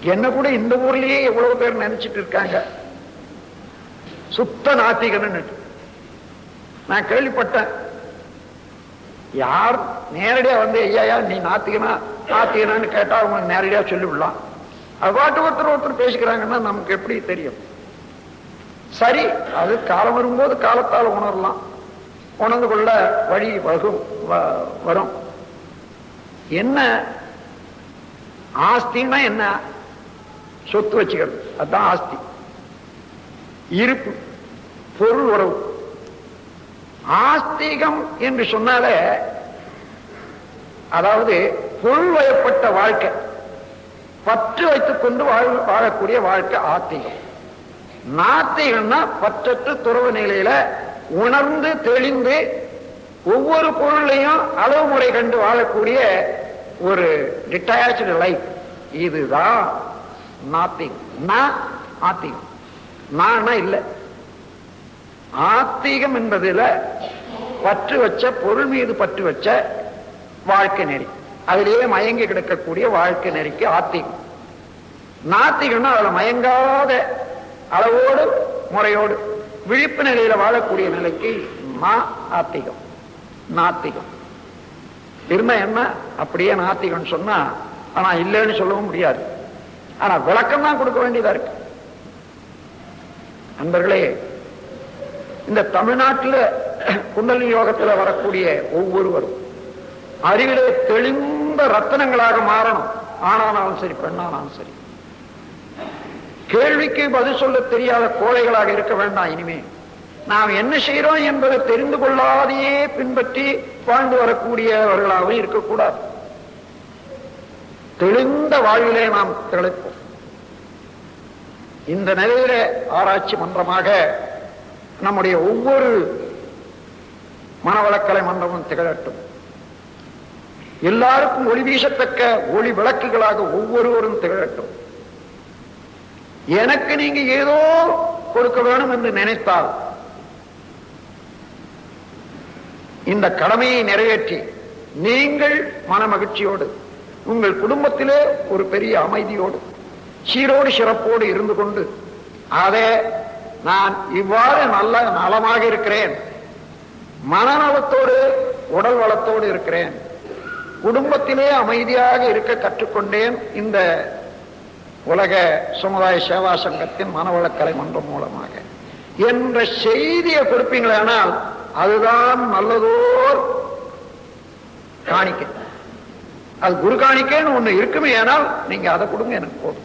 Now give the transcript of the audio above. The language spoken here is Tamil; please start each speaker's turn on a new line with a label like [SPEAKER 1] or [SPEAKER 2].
[SPEAKER 1] என்ன கூட இந்த ஊர்லயே எவ்வளவு பேர் நினைச்சிட்டு இருக்காங்க. சுத்த நாத்திகன் நான் கேள்விப்பட்டேன். யார் நேரடியா வந்து ஐயா நீ நாத்திகனா நாத்திகனான்னு கேட்டா அவங்க நேரடியா சொல்லிவிடலாம். அது பாட்டு ஒருத்தர் ஒருத்தர் பேசிக்கிறாங்கன்னா நமக்கு எப்படி தெரியும். சரி அது காலம் வரும்போது காலத்தால் உணரலாம். உணர்ந்து கொள்ள வழி வகும் வ- வரும். என்ன? ஆஸ்தின்னா என்ன? சொத்து வச்சுக்கிறது. அதுதான் ஆஸ்தி. இருப்பு பொருள் உறவு. ஆஸ்திகம் என்று சொன்னாலே அதாவது பொருள் வயப்பட்ட வாழ்க்கை பற்று வைத்துக் கொண்டு வாழ் வாழக்கூடிய வாழ்க்கை ஆத்திகம் நாத்திகம்னா பற்றற்று துறவு நிலையில உணர்ந்து தெளிந்து ஒவ்வொரு பொருளையும் அளவு முறை கண்டு வாழக்கூடிய ஒரு டிட்டாச்சு லைஃப் இதுதான் நாத்திகம் நான் ஆத்திகம் நானா இல்லை ஆத்திகம் என்பதுல பற்று வச்ச பொருள் மீது பற்று வச்ச வாழ்க்கை நெறி. அதிலேயே மயங்கி கிடக்கக்கூடிய வாழ்க்கை நெறிக்கு ஆத்திகம். நாத்திகம்னா அதுல மயங்காத அளவோடு முறையோடு விழிப்பு நிலையில வாழக்கூடிய நிலைக்கு மா ஆத்திகம். நாத்திகம். இருந்தா என்ன? அப்படியே நாத்திகம் சொன்னா ஆனா இல்லைன்னு சொல்லவும் முடியாது. ஆனா விளக்கம் தான் கொடுக்க வேண்டியதா இருக்கு. நண்பர்களே இந்த தமிழ்நாட்டில் குண்டலினி யோகத்துல வரக்கூடிய ஒவ்வொருவரும் அறிவிலே தெளிந்த ரத்தனங்களாக மாறணும். ஆனானாலும் சரி பெண்ணானாலும் சரி. கேள்விக்கு பதில் சொல்ல தெரியாத கோழைகளாக இருக்க வேண்டாம் இனிமே. நாம் என்ன செய்யறோம் என்பதை தெரிந்து கொள்ளாதையே பின்பற்றி வாழ்ந்து வரக்கூடியவர்களாகவும் இருக்கக்கூடாது. தெளிந்த வாழ்விலே நாம் திளைப்போம். இந்த நிலையில ஆராய்ச்சி மன்றமாக நம்முடைய ஒவ்வொரு மனவளக்கலை மன்றமும் திகழட்டும். எல்லாருக்கும் ஒளி வீசத்தக்க ஒளி விளக்குகளாக ஒவ்வொருவரும் திகழட்டும். எனக்கு நீங்க ஏதோ கொடுக்க வேணும் என்று நினைத்தால் இந்த கடமையை நிறைவேற்றி நீங்கள் மன மகிழ்ச்சியோடு உங்கள் குடும்பத்திலே ஒரு பெரிய அமைதியோடு சீரோடு சிறப்போடு இருந்து கொண்டு அதை நான் இவ்வாறு நல்ல நலமாக இருக்கிறேன். மனநலத்தோடு உடல் வளத்தோடு இருக்கிறேன். குடும்பத்திலே அமைதியாக இருக்க கற்றுக்கொண்டேன். இந்த உலக சமுதாய சேவா சங்கத்தின் மனவளக்கலை மன்றம் மூலமாக. என்ற செய்தியை கொடுப்பீங்களேனால் அதுதான் நல்லதோர் காணிக்கை. அது குரு காணிக்கேன்னு ஒண்ணு இருக்குமே ஏனால் நீங்க அதை கொடுங்க எனக்கு போதும்.